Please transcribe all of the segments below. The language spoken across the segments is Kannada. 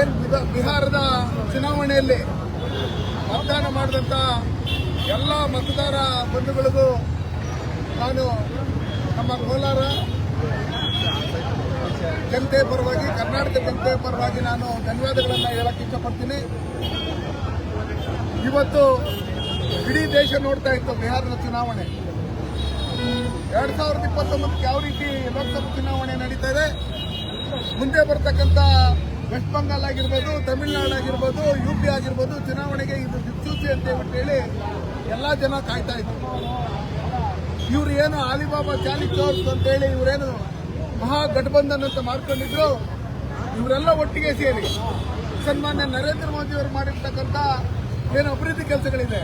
ಏನು ಬಿಹಾರದ ಚುನಾವಣೆಯಲ್ಲಿ ಮತದಾನ ಮಾಡಿದಂಥ ಎಲ್ಲ ಮತದಾರ ಬಂಧುಗಳಿಗೂ ನಾನು ನಮ್ಮ ಕೋಲಾರ ಜನತೆ ಪರವಾಗಿ, ಕರ್ನಾಟಕ ಜನತೆ ಪರವಾಗಿ ನಾನು ಧನ್ಯವಾದಗಳನ್ನು ಹೇಳಕ್ಕೆ ಇಷ್ಟಪಡ್ತೀನಿ. ಇವತ್ತು ಇಡೀ ದೇಶ ನೋಡ್ತಾ ಇತ್ತು ಬಿಹಾರದ ಚುನಾವಣೆ. ಎರಡ್ ಸಾವಿರದ ಇಪ್ಪತ್ತೊಂಬತ್ತಕ್ಕೆ ಯಾವ ರೀತಿ ಲೋಕಸಭಾ ಚುನಾವಣೆ ನಡೀತಾ ಇದೆ? ಮುಂದೆ ಬರ್ತಕ್ಕಂಥ ವೆಸ್ಟ್ ಬಂಗಾಲ್ ಆಗಿರ್ಬೋದು, ತಮಿಳುನಾಡು ಆಗಿರ್ಬೋದು, ಯು ಪಿ ಆಗಿರ್ಬೋದು, ಚುನಾವಣೆಗೆ ಇದು ದಿಕ್ಸೂಚಿ ಅಂತ ಹೇಳಿ ಎಲ್ಲ ಜನ ಕಾಯ್ತಾ ಇದ್ರು. ಇವ್ರು ಏನು ಆಲಿಬಾಬಾ ಚಾಲಿಕ್ ಅಂತ ಹೇಳಿ ಇವರೇನು ಮಹಾಗಠಬಂಧನ್ ಅಂತ ಮಾಡ್ಕೊಂಡಿದ್ರು. ಇವರೆಲ್ಲ ಒಟ್ಟಿಗೆ ಸೇರಿ ಸನ್ಮಾನ್ಯ ನರೇಂದ್ರ ಮೋದಿ ಅವರು ಮಾಡಿರ್ತಕ್ಕಂಥ ಏನು ಅಭಿವೃದ್ಧಿ ಕೆಲಸಗಳಿದೆ.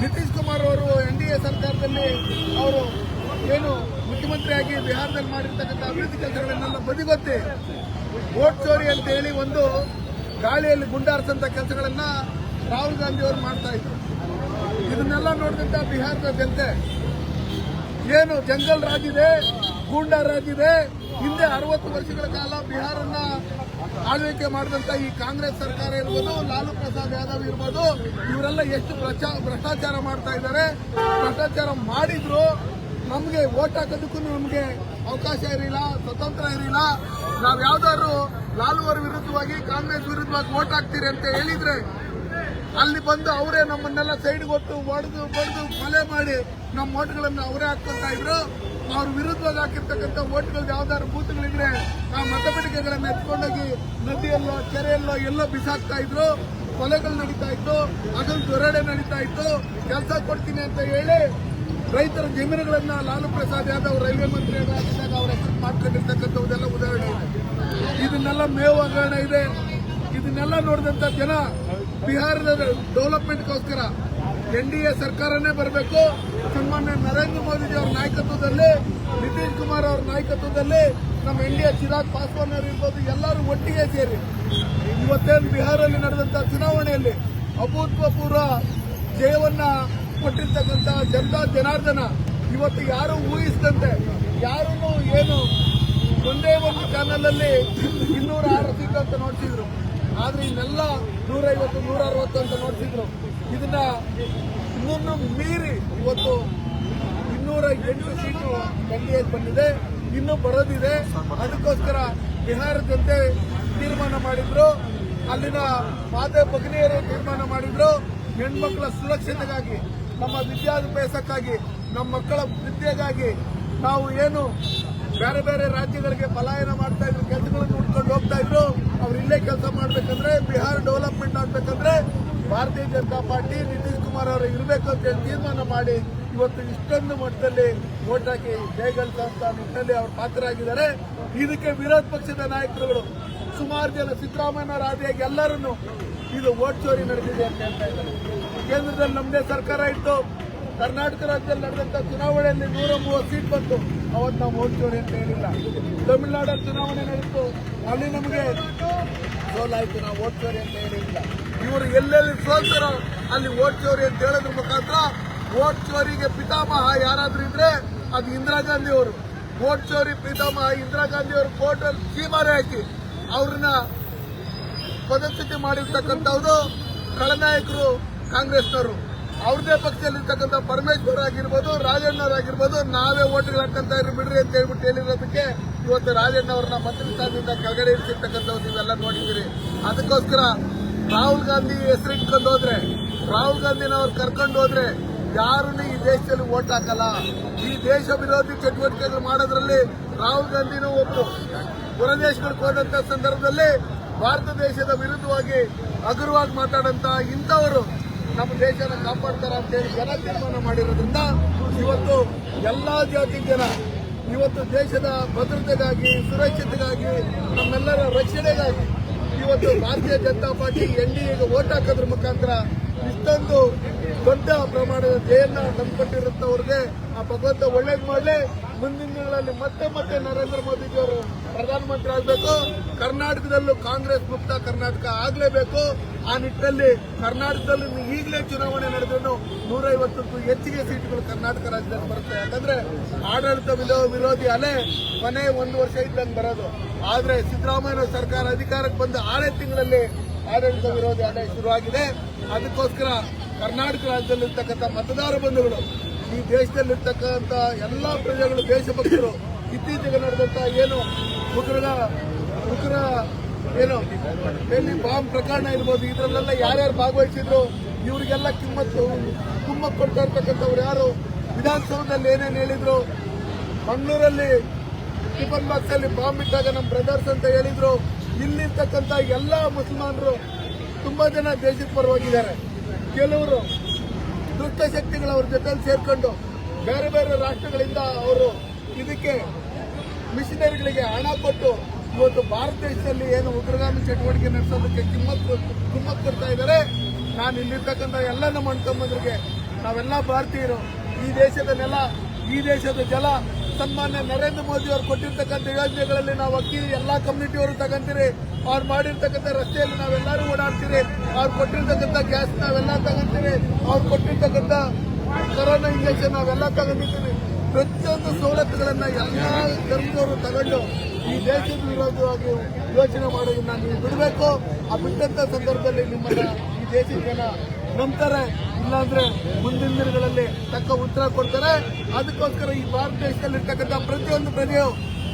ನಿತೀಶ್ ಕುಮಾರ್ ಅವರು ಎನ್ ಡಿ ಎ ಸರ್ಕಾರದಲ್ಲಿ ಅವರು ಏನು ಮುಖ್ಯಮಂತ್ರಿಯಾಗಿ ಬಿಹಾರದಲ್ಲಿ ಮಾಡಿರ್ತಕ್ಕಂಥ ಅಭಿವೃದ್ಧಿ ಕೆಲಸಗಳನ್ನೆಲ್ಲ ಬದಿಗೊತ್ತಿ ಓಟ್ ಚೋರಿ ಅಂತ ಹೇಳಿ ಒಂದು ಗಾಳಿಯಲ್ಲಿ ಗುಂಡಾರಿಸಂತ ಕೆಲಸಗಳನ್ನ ರಾಹುಲ್ ಗಾಂಧಿ ಅವರು ಮಾಡ್ತಾ ಇದ್ರು. ಇದನ್ನೆಲ್ಲ ನೋಡಿದಂತ ಬಿಹಾರದ ಜನತೆ ಏನು ಜಂಗಲ್ ರಾಜ್ ಇದೆ ಗೂಂಡಾ ರಾಜ್ ಇದೆ, ಹಿಂದೆ ಅರವತ್ತು ವರ್ಷಗಳ ಕಾಲ ಬಿಹಾರನ್ನ ಆಳ್ವಿಕೆ ಮಾಡಿದಂತ ಈ ಕಾಂಗ್ರೆಸ್ ಸರ್ಕಾರ ಇರ್ಬೋದು, ಲಾಲು ಪ್ರಸಾದ್ ಯಾದವ್ ಇರ್ಬೋದು, ಇವರೆಲ್ಲ ಎಷ್ಟು ಭ್ರಷ್ಟಾಚಾರ ಮಾಡ್ತಾ ಇದ್ದಾರೆ, ಭ್ರಷ್ಟಾಚಾರ ಮಾಡಿದ್ರು ನಮಗೆ ಓಟ್ ಹಾಕೋದಕ್ಕೂ ನಮಗೆ ಅವಕಾಶ ಇರಲಿಲ್ಲ, ಸ್ವತಂತ್ರ ಇರಲಿಲ್ಲ. ನಾವು ಯಾವ್ದಾದ್ರು ಲಾಲು ಅವರ ವಿರುದ್ಧವಾಗಿ ಕಾಂಗ್ರೆಸ್ ವಿರುದ್ಧವಾಗಿ ಓಟ್ ಹಾಕ್ತೀರಿ ಅಂತ ಹೇಳಿದ್ರೆ ಅಲ್ಲಿ ಬಂದು ಅವರೇ ನಮ್ಮನ್ನೆಲ್ಲ ಸೈಡ್ ಕೊಟ್ಟು ಹೊಡೆದು ಬಡ್ದು ಕೊಲೆ ಮಾಡಿ ನಮ್ಮ ಓಟ್ಗಳನ್ನು ಅವರೇ ಹಾಕ್ತಾ ಇದ್ರು. ಅವ್ರ ವಿರುದ್ಧವಾಗಿ ಹಾಕಿರ್ತಕ್ಕಂಥ ಓಟ್ಗಳು ಯಾವ್ದಾದ್ರು ಬೂತ್ಗಳಿದ್ರೆ ಆ ಮತಪೆಟ್ಟಿಗೆಗಳನ್ನ ಎತ್ಕೊಂಡೋಗಿ ನದಿಯಲ್ಲೋ, ಕೆರೆಯಲ್ಲೋ, ಎಲ್ಲೋ ಬಿಸಾಕ್ತಾ ಇದ್ರು. ಕೊಲೆಗಳು ನಡೀತಾ ಇತ್ತು. ಅದನ್ನು ದೊರಡೆ ನಡೀತಾ ಇತ್ತು. ಕೆಲಸ ಕೊಡ್ತೀನಿ ಅಂತ ಹೇಳಿ ರೈತರ ಜಮೀನುಗಳನ್ನ ಲಾಲು ಪ್ರಸಾದ್ ಯಾದವ್ ರೈಲ್ವೆ ಮಂತ್ರಿ ಆಗಿದ್ದಾಗ ಅವ್ರ ಹೆಸರು ಮಾಡ್ಕೊಂಡಿರ್ತಕ್ಕಂಥದ್ದೆಲ್ಲ ಉದಾಹರಣೆ ಇದೆ. ಇದನ್ನೆಲ್ಲ ಮೇವು ಹಗರಣ ಇದೆ. ಇದನ್ನೆಲ್ಲ ನೋಡಿದಂತ ಜನ ಬಿಹಾರದ ಡೆವಲಪ್ಮೆಂಟ್ಗೋಸ್ಕರ ಎನ್ ಡಿ ಎ ಸರ್ಕಾರನೇ ಬರಬೇಕು. ಸನ್ಮಾನ್ಯ ನರೇಂದ್ರ ಮೋದಿಜಿ ಅವರ ನಾಯಕತ್ವದಲ್ಲಿ, ನಿತೀಶ್ ಕುಮಾರ್ ಅವರ ನಾಯಕತ್ವದಲ್ಲಿ ನಮ್ಮ N D A Chirag Paswan ಅವರು ಇರ್ಬೋದು, ಎಲ್ಲರೂ ಒಟ್ಟಿಗೆ ಸೇರಿ ಇವತ್ತೇನು ಬಿಹಾರಲ್ಲಿ ನಡೆದಂತ ಚುನಾವಣೆಯಲ್ಲಿ ಅಭೂತಪೂರ್ವ ಜಯವನ್ನ ಕೊಟ್ಟಿರ್ತಕ್ಕಂಥ ಜನತಾ ಜನಾರ್ದನ ಇವತ್ತು ಯಾರು ಊಹಿಸಿದಂತೆ ಯಾರೂ ಏನು ಒಂದೇ ಒಂದು ಚಾನೆಲ್ ಅಲ್ಲಿ ಇನ್ನೂರ ಆರು ಸೀಟ್ ಅಂತ ನೋಡ್ತಿದ್ರು ಆದ್ರೆ ಇನ್ನೆಲ್ಲ ನೂರೈವತ್ತು ನೂರ ಅರವತ್ತು ಅಂತ ನೋಡ್ತಿದ್ರು ಇದನ್ನ ಇನ್ನೊಂದು ಮೀರಿ ಇವತ್ತು ಇನ್ನೂರ ಎಂಟು ಸೀಟು ಎನ್ ಬಂದಿದೆ. ಇನ್ನೂ ಬರೋದಿದೆ. ಅದಕ್ಕೋಸ್ಕರ ಬಿಹಾರ ಜನತೆ ತೀರ್ಮಾನ ಮಾಡಿದ್ರು. ಅಲ್ಲಿನ ಮಾತೆ ಭಗಿನಿಯರು ತೀರ್ಮಾನ ಮಾಡಿದ್ರು. ಹೆಣ್ಮಕ್ಳ ಸುರಕ್ಷತೆಗಾಗಿ. ನಮ್ಮ ವಿದ್ಯಾಭ್ಯಾಸಕ್ಕಾಗಿ ನಮ್ಮ ಮಕ್ಕಳ ವಿದ್ಯೆಗಾಗಿ ನಾವು ಏನು ಬೇರೆ ಬೇರೆ ರಾಜ್ಯಗಳಿಗೆ ಪಲಾಯನ ಮಾಡ್ತಾ ಇದ್ರು ಕೆಲಸಗಳನ್ನು ಹುಡ್ಕೊಂಡು ಹೋಗ್ತಾ ಇದ್ರು, ಅವ್ರು ಇಲ್ಲೇ ಕೆಲಸ ಮಾಡ್ಬೇಕಂದ್ರೆ, ಬಿಹಾರ್ ಡೆವಲಪ್ಮೆಂಟ್ ಆಗ್ಬೇಕಂದ್ರೆ ಭಾರತೀಯ ಜನತಾ ಪಾರ್ಟಿ ನಿತೀಶ್ ಕುಮಾರ್ ಅವರು ಇರಬೇಕು ಅಂತ ಹೇಳಿ ತೀರ್ಮಾನ ಮಾಡಿ ಇವತ್ತು ಇಷ್ಟೊಂದು ಮಟ್ಟದಲ್ಲಿ ವೋಟ್ ಹಾಕಿ ಜಯಗಳಿಸುವಂತ ನಿಟ್ಟಿನಲ್ಲಿ ಅವರು ಪಾತ್ರರಾಗಿದ್ದಾರೆ. ಇದಕ್ಕೆ ವಿರೋಧ ಪಕ್ಷದ ನಾಯಕರುಗಳು ಸುಮಾರು ಜನ ಸಿದ್ದರಾಮಯ್ಯ ಆದಿಯಾಗಿ ಎಲ್ಲರನ್ನು ಇದು ಓಟ್ ಚೋರಿ ನಡೆದಿದೆ ಅಂತ ಹೇಳ್ತಾ ಇದ್ದಾರೆ. ಕೇಂದ್ರದಲ್ಲಿ ನಮ್ಮದೇ ಸರ್ಕಾರ ಇತ್ತು. ಕರ್ನಾಟಕ ರಾಜ್ಯದಲ್ಲಿ ನಡೆದಂತ ಚುನಾವಣೆಯಲ್ಲಿ ನೂರ ಮೂವತ್ತು ಸೀಟ್ ಬಂತು. ಅವತ್ತು ನಾವು ಓದ್ತೀವಿ ಅಂತ ಹೇಳಿಲ್ಲ ತಮಿಳುನಾಡಲ್ಲಿ ಚುನಾವಣೆ ನಡೀತು ಅಲ್ಲಿ ನಮಗೆ ಸೋಲಾಯಿತು. ನಾವು ಓದ್ತೀವಿ ಅಂತ ಹೇಳಿಲ್ಲ ಇವರು ಎಲ್ಲೆಲ್ಲಿ ಸೋಲ್ತಾರೋ ಅಲ್ಲಿ ಓಟ್ ಅಂತ ಹೇಳೋದ್ರ ಮುಖಾಂತರ ಓಟ್ ಚೋರಿಗೆ ಪಿತಾಮಹ ಯಾರಾದ್ರೂ ಇದ್ರೆ ಅದು ಇಂದಿರಾ ಗಾಂಧಿ ಅವರು ಓಟ್ ಚೋರಿ ಪಿತಾಮಹ ಇಂದಿರಾ ಗಾಂಧಿ ಅವರು ಕೋರ್ಟಲ್ಲಿ ಚೀಮಾರೆ ಹಾಕಿ ಅವ್ರನ್ನ ಪದಚ್ಯುತಿ ಮಾಡಿರ್ತಕ್ಕಂಥವ್ರು, ಖಳನಾಯಕರು ಕಾಂಗ್ರೆಸ್ನವರು ಅವ್ರದೇ ಪಕ್ಷದಲ್ಲಿರ್ತಕ್ಕಂಥ ಪರಮೇಶ್ವರ್ ಆಗಿರ್ಬೋದು ರಾಜಣ್ಣವರಾಗಿರ್ಬೋದು ನಾವೇ ಓಟ್ಗಳು ಹಾಕಂತ ಇರು ಬಿಡ್ರಿ ಅಂತ ಹೇಳ್ಬಿಟ್ಟು ಹೇಳಿರೋದಕ್ಕೆ ಇವತ್ತು ರಾಜಣ್ಣ ಅವ್ರನ್ನ ಮಂತ್ರಿ ಸ್ಥಾನದಿಂದ ಕೆಳಗಡೆ ಇರಿಸಿರ್ತಕ್ಕಂಥವ್ರು ನೀವೆಲ್ಲ ನೋಡಿದ್ದೀರಿ. ಅದಕ್ಕೋಸ್ಕರ ರಾಹುಲ್ ಗಾಂಧಿ ಹೆಸರಿಟ್ಕೊಂಡು ಹೋದ್ರೆ, ರಾಹುಲ್ ಗಾಂಧಿನವ್ರು ಕರ್ಕೊಂಡು ಹೋದ್ರೆ ಯಾರನ್ನು ಈ ದೇಶದಲ್ಲಿ ಓಟ್ ಹಾಕಲ್ಲ. ಈ ದೇಶ ವಿರೋಧಿ ಚಟುವಟಿಕೆಗಳು ಮಾಡೋದ್ರಲ್ಲಿ ರಾಹುಲ್ ಗಾಂಧಿನೂ ಒಬ್ಬರು ಹೊರದೇಶಗಳಿಗೆ ಹೋದಂತ ಸಂದರ್ಭದಲ್ಲಿ ಭಾರತ ದೇಶದ ವಿರುದ್ಧವಾಗಿ ಹಗುರವಾಗಿ ಮಾತಾಡಂತ ಇಂಥವರು ನಮ್ಮ ದೇಶನ ಕಾಪಾಡ್ತಾರ ಅಂತ ಹೇಳಿ ಜನ ತೀರ್ಮಾನ ಮಾಡಿರೋದ್ರಿಂದ ಇವತ್ತು ಎಲ್ಲಾ ಜಾತಿ ಜನ ಇವತ್ತು ದೇಶದ ಭದ್ರತೆಗಾಗಿ, ಸುರಕ್ಷತೆಗಾಗಿ, ನಮ್ಮೆಲ್ಲರ ರಕ್ಷಣೆಗಾಗಿ ಇವತ್ತು Bharatiya Janata party N D ಎಗೆ ಓಟ್ ಹಾಕೋದ್ರ ಮುಖಾಂತರ ಇಷ್ಟೊಂದು ದೊಡ್ಡ ಪ್ರಮಾಣದ ಜಯನ್ನ ತಂದುಕೊಟ್ಟಿರುತ್ತವ್ರಿಗೆ ಆ ಭಗವಂತ ಒಳ್ಳೇದು ಮಾಡಲಿ. ಮುಂದಿನ ದಿನಗಳಲ್ಲಿ ಮತ್ತೆ ಮತ್ತೆ ನರೇಂದ್ರ ಮೋದಿಜಿಯವರು ಪ್ರಧಾನಮಂತ್ರಿ ಆಗಬೇಕು. ಕರ್ನಾಟಕದಲ್ಲೂ ಕಾಂಗ್ರೆಸ್ ಮುಕ್ತ ಕರ್ನಾಟಕ ಆಗಲೇಬೇಕು. ಆ ನಿಟ್ಟಿನಲ್ಲಿ ಕರ್ನಾಟಕದಲ್ಲಿ ಈಗಲೇ ಚುನಾವಣೆ ನಡೆದ್ರು ನೂರೈವತ್ತಕ್ಕೂ ಹೆಚ್ಚಿಗೆ ಸೀಟುಗಳು ಕರ್ನಾಟಕ ರಾಜ್ಯದಲ್ಲಿ ಬರುತ್ತೆ. ಯಾಕಂದ್ರೆ ಆಡಳಿತ ವಿರೋ- ವಿರೋಧಿ ಅಲೆ ಕೊನೆ ಒಂದು ವರ್ಷ ಇದ್ದಂಗೆ ಬರೋದು. ಆದ್ರೆ ಸಿದ್ದರಾಮಯ್ಯ ಸರ್ಕಾರ ಅಧಿಕಾರಕ್ಕೆ ಬಂದ ಆರೇ ತಿಂಗಳಲ್ಲಿ ಆಡಳಿತ ವಿರೋಧಿ ಅಲೆ ಶುರುವಾಗಿದೆ. ಅದಕ್ಕೋಸ್ಕರ ಕರ್ನಾಟಕ ರಾಜ್ಯದಲ್ಲಿರ್ತಕ್ಕಂಥ ಮತದಾರ ಬಂಧುಗಳು, ಈ ದೇಶದಲ್ಲಿರ್ತಕ್ಕಂಥ ಎಲ್ಲ ಪ್ರಜೆಗಳು ದೇಶಭಕ್ತರು ಇತ್ತೀಚೆಗೆ ನಡೆದಂತ ಏನು ಉಗ್ರರ ಉಗ್ರ ಏನು ಡೆಲ್ಲಿ ಬಾಂಬ್ ಪ್ರಕರಣ ಇರ್ಬೋದು, ಇದರಲ್ಲೆಲ್ಲ ಯಾರ್ಯಾರು ಭಾಗವಹಿಸಿದ್ರು, ಇವರಿಗೆಲ್ಲ ಕಿಮ್ಮತ್ತು ತುಂಬ ಕೊಡ್ತಾ ಇರ್ತಕ್ಕಂಥವ್ರು ಯಾರು? ವಿಧಾನಸೌಧದಲ್ಲಿ ಏನೇನು ಹೇಳಿದ್ರು? ಮಂಗಳೂರಲ್ಲಿ ಟಿಫನ್ ಬಾಕ್ಸ್ ಅಲ್ಲಿ ಬಾಂಬ್ ಇಟ್ಟಾಗ ನಮ್ಮ ಬ್ರದರ್ಸ್ ಅಂತ ಹೇಳಿದ್ರು. ಇಲ್ಲಿರ್ತಕ್ಕಂಥ ಎಲ್ಲ ಮುಸಲ್ಮಾನರು ತುಂಬಾ ಜನ ದೇಶದ ಪರವಾಗಿದ್ದಾರೆ ಕೆಲವರು ದುಷ್ಟ ಶಕ್ತಿಗಳು ಅವ್ರ ಜೊತೆ ಸೇರ್ಕೊಂಡು ಬೇರೆ ಬೇರೆ ರಾಷ್ಟ್ರಗಳಿಂದ ಅವರು ಇದಕ್ಕೆ ಮಿಷನರಿಗಳಿಗೆ ಹಣ ಕೊಟ್ಟು ಇವತ್ತು ಭಾರತ ದೇಶದಲ್ಲಿ ಏನು ಉಗ್ರಗಾಮಿ ಚಟುವಟಿಕೆ ನಡೆಸೋದಕ್ಕೆ ಕಿಮ್ಮತ್ ಕಿಮ್ಮತ್ ಕೊಡ್ತಾ ಇದ್ದಾರೆ. ನಾನು ಇಲ್ಲಿರ್ತಕ್ಕಂಥ ಎಲ್ಲ ನಮ್ಮ ಅಣ್ತಮ್ಮಂದ್ರಿಗೆ ನಾವೆಲ್ಲ ಭಾರತೀಯರು, ಈ ದೇಶದ ನೆಲ ಈ ದೇಶದ ಜಲ, ಸನ್ಮಾನ್ಯ ನರೇಂದ್ರ ಮೋದಿ ಅವರು ಕೊಟ್ಟಿರ್ತಕ್ಕಂಥ ಯೋಜನೆಗಳಲ್ಲಿ ನಾವು ಅಕ್ಕಿ, ಎಲ್ಲ ಕಮ್ಯುನಿಟಿಯವರು ತಗೊಂತೀರಿ, ಅವ್ರು ಮಾಡಿರ್ತಕ್ಕಂಥ ರಸ್ತೆಯಲ್ಲಿ ನಾವೆಲ್ಲರೂ ಓಡಾಡ್ತೀರಿ, ಅವ್ರು ಕೊಟ್ಟಿರ್ತಕ್ಕಂಥ ಗ್ಯಾಸ್ ನಾವೆಲ್ಲ ತಗೊಂತೀರಿ, ಅವ್ರು ಕೊಟ್ಟಿರ್ತಕ್ಕಂಥ ಕೊರೋನಾ ಇಂಜೆಕ್ಷನ್ ನಾವೆಲ್ಲ ತಗೊಂಡಿದ್ದೀವಿ. ಪ್ರತಿಯೊಂದು ಸವಲತ್ತುಗಳನ್ನು ಎಲ್ಲ ಧರ್ಮದವರು ತಗೊಂಡು ಈ ದೇಶದ ವಿರೋಧವಾಗಿ ಯೋಚನೆ ಮಾಡೋದನ್ನ ನೀವು ಬಿಡಬೇಕು. ಆ ಬಿಟ್ಟಂತ ಸಂದರ್ಭದಲ್ಲಿ ನಿಮ್ಮನ್ನ ಈ ದೇಶದ ಜನ ನಂಬ್ತಾರೆ. ಇಲ್ಲಾಂದ್ರೆ ಮುಂದಿನ ದಿನಗಳಲ್ಲಿ ತಕ್ಕ ಉತ್ತರ ಕೊಡ್ತಾರೆ. ಅದಕ್ಕೋಸ್ಕರ ಈ ಭಾರತ ದೇಶದಲ್ಲಿ ಇರ್ತಕ್ಕಂಥ ಪ್ರತಿಯೊಂದು ಪ್ರಜೆಯು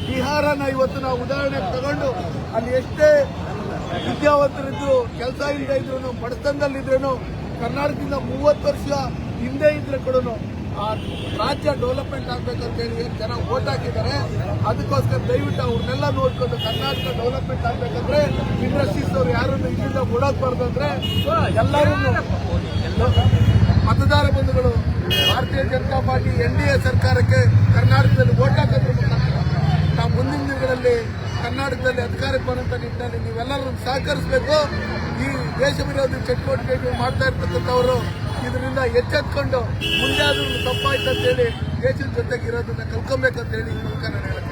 ಬಿಹಾರನ ಇವತ್ತು ನಾವು ಉದಾಹರಣೆ ತಗೊಂಡು ಅಲ್ಲಿ ಎಷ್ಟೇ ವಿದ್ಯಾವಂತರಿದ್ರು, ಕೆಲಸ ಇಲ್ಲದೆ ಇದ್ರು ಬಡತನದಲ್ಲಿದ್ರು ಕರ್ನಾಟಕದಿಂದ ಮೂವತ್ತು ವರ್ಷ ಹಿಂದೆ ಇದ್ರೆ ಕೂಡ ಆ ರಾಜ್ಯ ಡೆವಲಪ್ಮೆಂಟ್ ಆಗ್ಬೇಕಂತ ಹೇಳಿ ಏನ್ ಜನ ಓಟ್ ಹಾಕಿದ್ದಾರೆ, ಅದಕ್ಕೋಸ್ಕರ ದಯವಿಟ್ಟು ಅವ್ರನ್ನೆಲ್ಲ ನೋಡ್ಕೊಂಡು ಕರ್ನಾಟಕ ಡೆವಲಪ್ಮೆಂಟ್ ಆಗ್ಬೇಕಂದ್ರೆ ಇಂಡಸ್ಟ್ರೀಸ್ ಅವ್ರು ಯಾರನ್ನು ಇಲ್ಲಿಂದ ಓಡಾಕ್ಬಾರ್ದು ಅಂದ್ರೆ ಎಲ್ಲರೂ ಮತದಾರ ಬಂಧುಗಳು, Bharatiya Janata party N D A ಸರ್ಕಾರಕ್ಕೆ ಕರ್ನಾಟಕದಲ್ಲಿ ಓಟ್ ಹಾಕೋದ್ರ ಮುಖಾಂತರ ನಾವು ಮುಂದಿನ ದಿನಗಳಲ್ಲಿ ಕರ್ನಾಟಕದಲ್ಲಿ ಅಧಿಕಾರಕ್ಕೆ ಬರುವಂತ ನಿಟ್ಟಿನಲ್ಲಿ ನೀವೆಲ್ಲರೂ ಸಹಕರಿಸಬೇಕು. ಈ ದೇಶ ವಿರೋಧಿ ಚಟುವಟಿಕೆಗಳು ಮಾಡ್ತಾ ಇರ್ತಕ್ಕಂಥವರು ಇದರಿಂದ ಎಚ್ಚೆತ್ಕೊಂಡು ಮುಂದೆ ಆದ್ರೂ ತಪ್ಪಾಯ್ತು ಅಂತೇಳಿ ದೇಶದ ಜೊತೆಗೆ ಇರೋದನ್ನ ಕಲ್ಕೊಬೇಕಂತ ಹೇಳಿ ಈ ಮೂಲಕ ನಾನು ಹೇಳಕ್ಕೆ